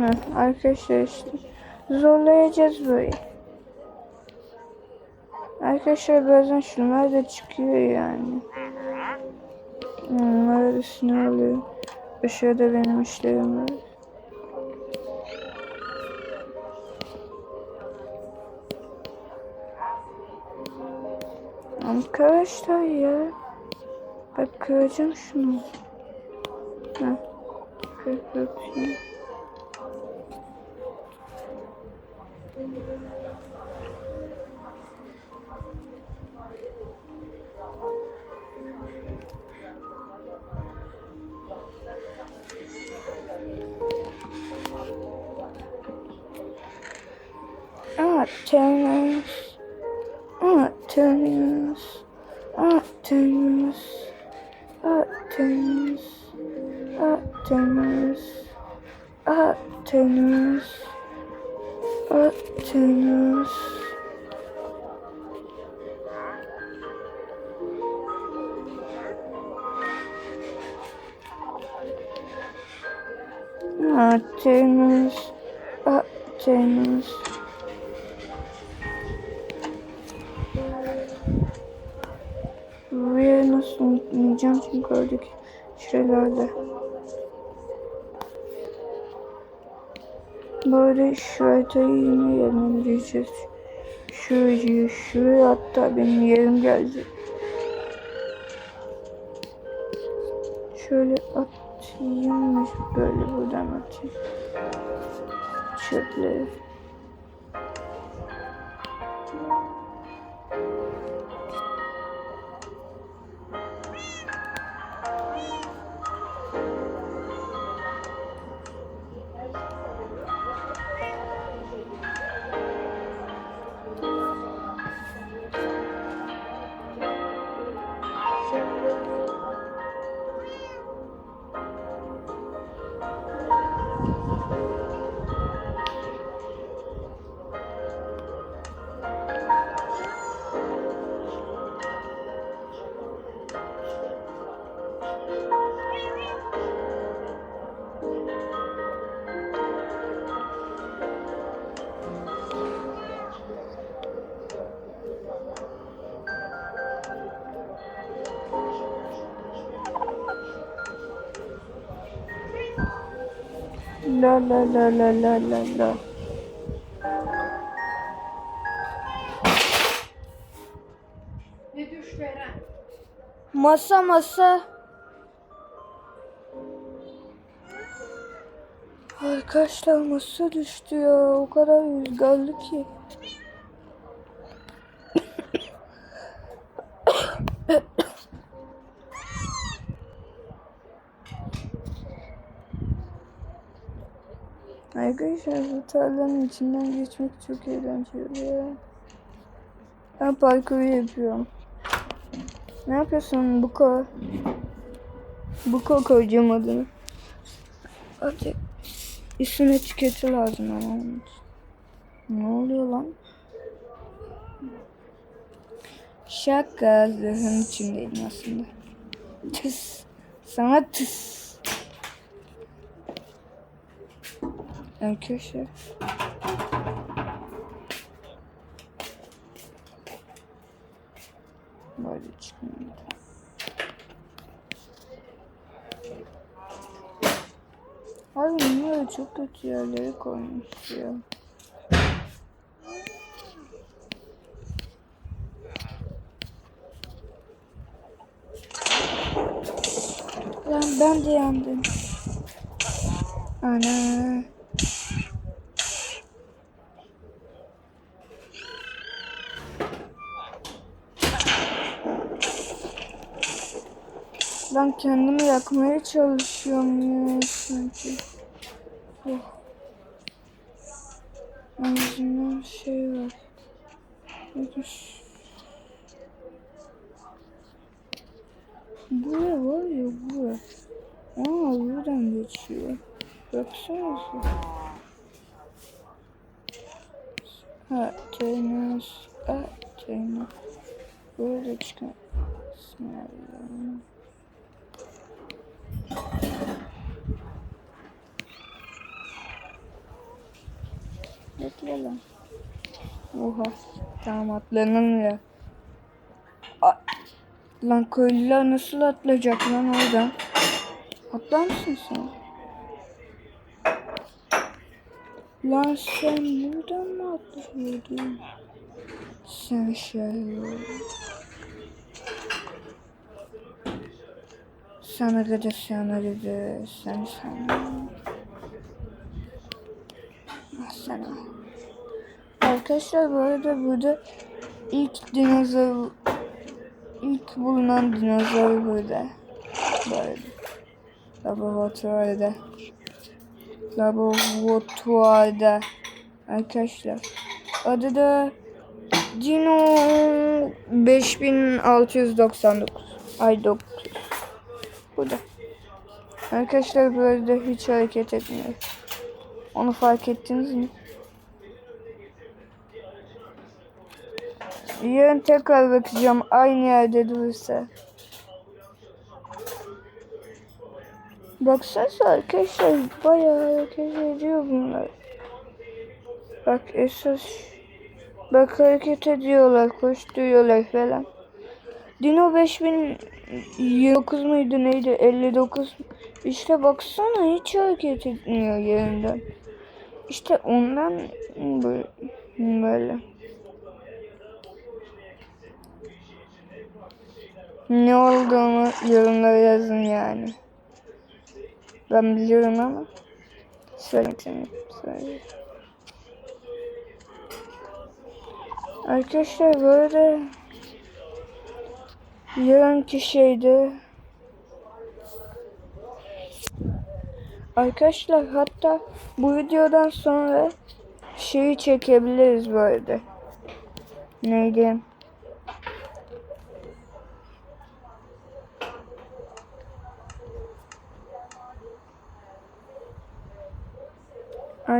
Heh, arkadaşlar işte zorlayacağız böyle. Arkadaşlar bazen şunlar da çıkıyor yani. Onlar üstüne alıyor. Aşağıda benim işlerim var. Arkadaşlar ya. Bak kıracağım şunu. Heh. Kır turners. Art turners. Art turners. Art turners. Art turners. Art turners. Art turners. Art turners. Art. Çünkü oradaki şuralarda. Böyle şu haritayı yine yerine Şuraya, şuraya hatta benim yerim geldi. Şöyle atayım mı? Böyle buradan atayım. Çöpleri. La la la la la la. Ne düştü Eren? Masa masa. Arkadaşlar masa düştü ya. O kadar rüzgarlı ki. Arkadaşlar bu tarlanın içinden geçmek çok eğlenceli ya. Ben parkuru yapıyorum. Ne yapıyorsun Buko? Buko koyacağım. Hadi. Üstüne etiketi lazım ama. Ne oluyor lan? Şaka zırhın içindeydim aslında. Tıs. Sana tıs. Arkadaşlar. Böyle çıkmıyor. Abi bunları çok kötü yerlere koymuş ya. Lan ben de yandım. Ana. Ben kendimi yakmaya çalışıyorum ya sanki. Oh. Azından şey var. Şu- Buraya var ya buraya. Aa buradan geçiyor. Baksanıza. Tenis. Ha tenis. Böyle çıkan. Bismillahirrahmanirrahim. Bekle lan. Oha. Tamam atlanamıyor. Lan köylüler nasıl atlayacak lan oradan? Atlar mısın sen? Lan sen buradan mı atlıyordun? Sen şey... Sana gıdı sana gıdı sen sana. Sana. Arkadaşlar bu arada burada ilk dinozor ilk bulunan dinozor burada. Böyle. Laboratuvarda. Laboratuvarda. Arkadaşlar. Adı da Dino 5699. Ay 9. Burada. Arkadaşlar böyle hiç hareket etmiyor. Onu fark ettiniz mi? Yarın tekrar bakacağım aynı yerde durursa. Baksanıza arkadaşlar bayağı hareket ediyor bunlar. Bak esas bak hareket ediyorlar koşturuyorlar falan. Dino 5029 muydu neydi 59 İşte baksana hiç hareket etmiyor yerinden. İşte ondan böyle. böyle. Ne olduğunu yorumlara yazın yani. Ben biliyorum ama söylemek söyle. Arkadaşlar böyle yarınki şeydi. Arkadaşlar hatta bu videodan sonra şeyi çekebiliriz arada. Neydi?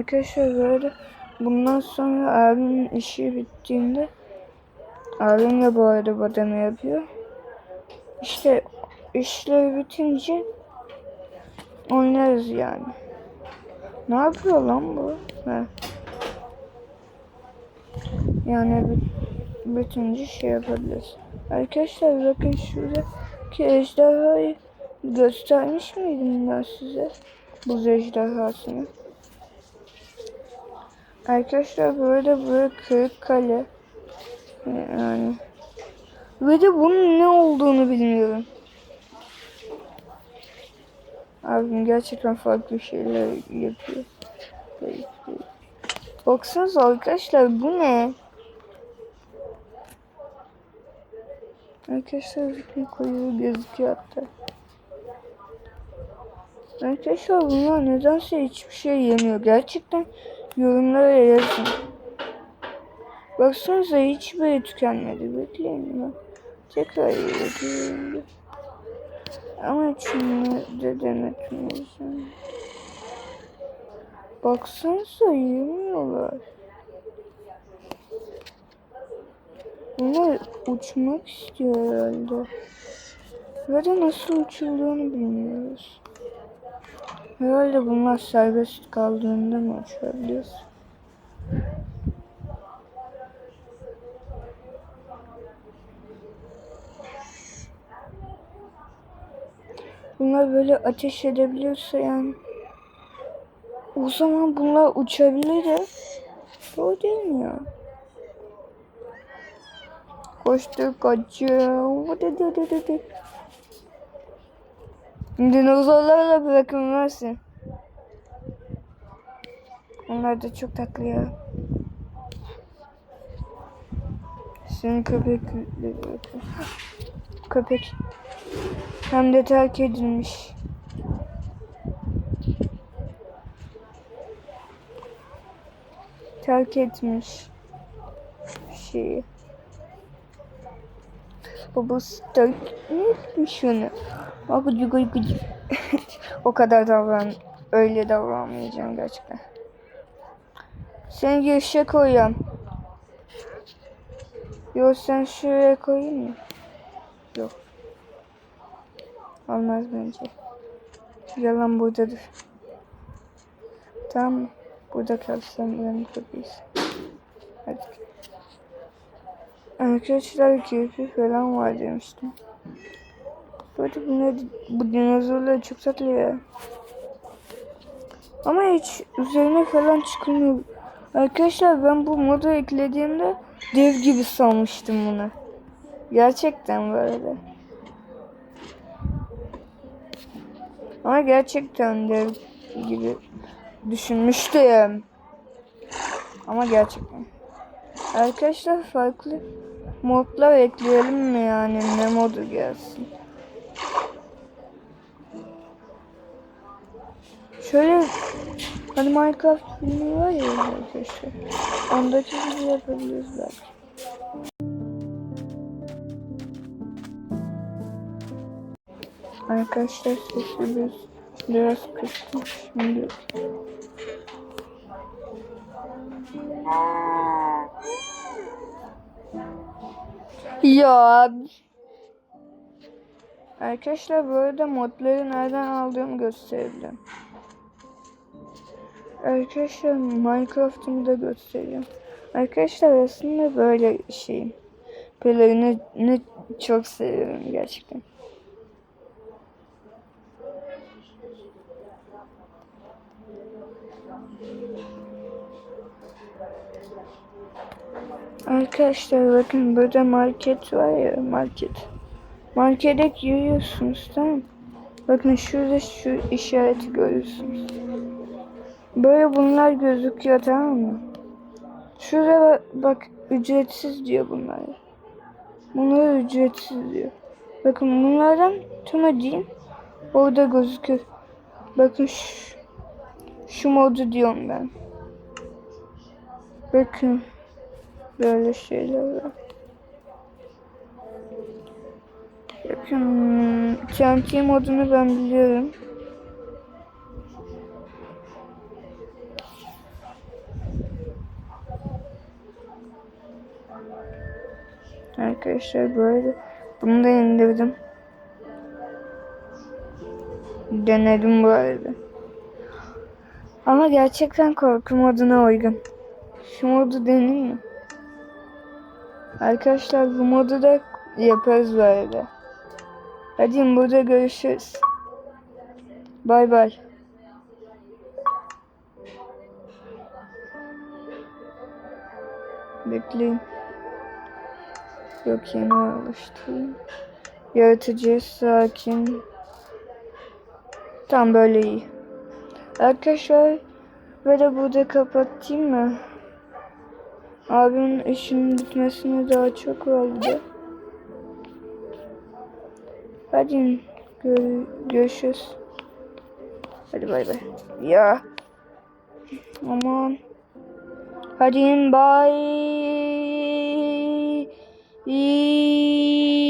Arkadaşlar böyle bundan sonra abimin işi bittiğinde abim de bu arada badana yapıyor. İşte işleri bitince oynarız yani. Ne yapıyor lan bu? Ha. Yani bit- bitince şey yapabiliriz. Arkadaşlar bakın şuradaki ejderhayı göstermiş miydim ben size? Buz ejderhasını. Arkadaşlar böyle böyle kırık kale. Yani. Ve de bunun ne olduğunu bilmiyorum. Abim gerçekten farklı şeyler yapıyor. Baksanıza arkadaşlar bu ne? Arkadaşlar bir koyu gözüküyor hatta. Arkadaşlar bunlar nedense hiçbir şey yemiyor. Gerçekten yorumlara yazın. Baksanıza hiçbiri tükenmedi. Bekleyin ben. Tekrar yapıyorum. Ama şunu da denetmeyeceğim. Baksanıza yemiyorlar. Bunlar uçmak istiyor herhalde. Ve de nasıl uçulduğunu bilmiyoruz. Herhalde bunlar serbest kaldığında mı uçabiliyoruz? Bunlar böyle ateş edebiliyorsa yani o zaman bunlar uçabilir de o değil mi ya? Koştu kaçıyor. Hadi hadi hadi hadi. Dinozorlarla bırakılmazsın. Onlar da çok tatlı ya. Senin köpek köpek hem de terk edilmiş. Terk etmiş şeyi. Babası terk etmiş onu. O kadar davran. Öyle davranmayacağım gerçekten. Seni girişe koyuyorum. Yok sen şuraya koyayım mı? Yok. Olmaz bence. Yalan buradadır. Tamam mı? Burada kalsam çok iyisin. Hadi. Arkadaşlar kirpi falan var demiştim. Böyle bunlar, bu dinozorlar çok tatlı ya. Ama hiç üzerine falan çıkmıyor. Arkadaşlar ben bu modu eklediğimde dev gibi sanmıştım bunu. Gerçekten böyle. Ama gerçekten dev gibi düşünmüştüm. Ama gerçekten. Arkadaşlar farklı modlar ekleyelim mi yani ne modu gelsin? Şöyle hani Minecraft filmi var ya arkadaşlar. Ondaki gibi yapabiliriz belki. Arkadaşlar sesi biraz, kıstım şimdi. Ya Arkadaşlar bu arada modları nereden aldığımı göstereceğim. Arkadaşlar Minecraft'ımı da göstereceğim. Arkadaşlar aslında böyle şeyim. Pelerini ne çok seviyorum gerçekten. Arkadaşlar bakın burada market var ya market. Markete giriyorsunuz tamam? Bakın şurada şu işareti görüyorsunuz. Böyle bunlar gözüküyor tamam mı? Şurada bak, ücretsiz diyor bunlar. Bunlar ücretsiz diyor. Bakın bunlardan tüm ödeyeyim. Orada gözüküyor. Bakın şu, şu modu diyorum ben. Bakın. Böyle şeyler var. Bakın TNT modunu ben biliyorum. Arkadaşlar böyle bunu da indirdim. Denedim bu arada. Ama gerçekten korku moduna uygun. Şu modu deneyim mi? Arkadaşlar bu modu da yaparız bu arada. Hadi burada görüşürüz. Bay bay. Bekleyin. Yok yeni alıştırayım. Yaratıcı, sakin. Tam böyle iyi. Arkadaşlar böyle burada kapatayım mı? Abimin işinin bitmesine daha çok oldu. Hadi gör görüşürüz. Hadi bay bay. Ya. Aman. Hadi bay. 一。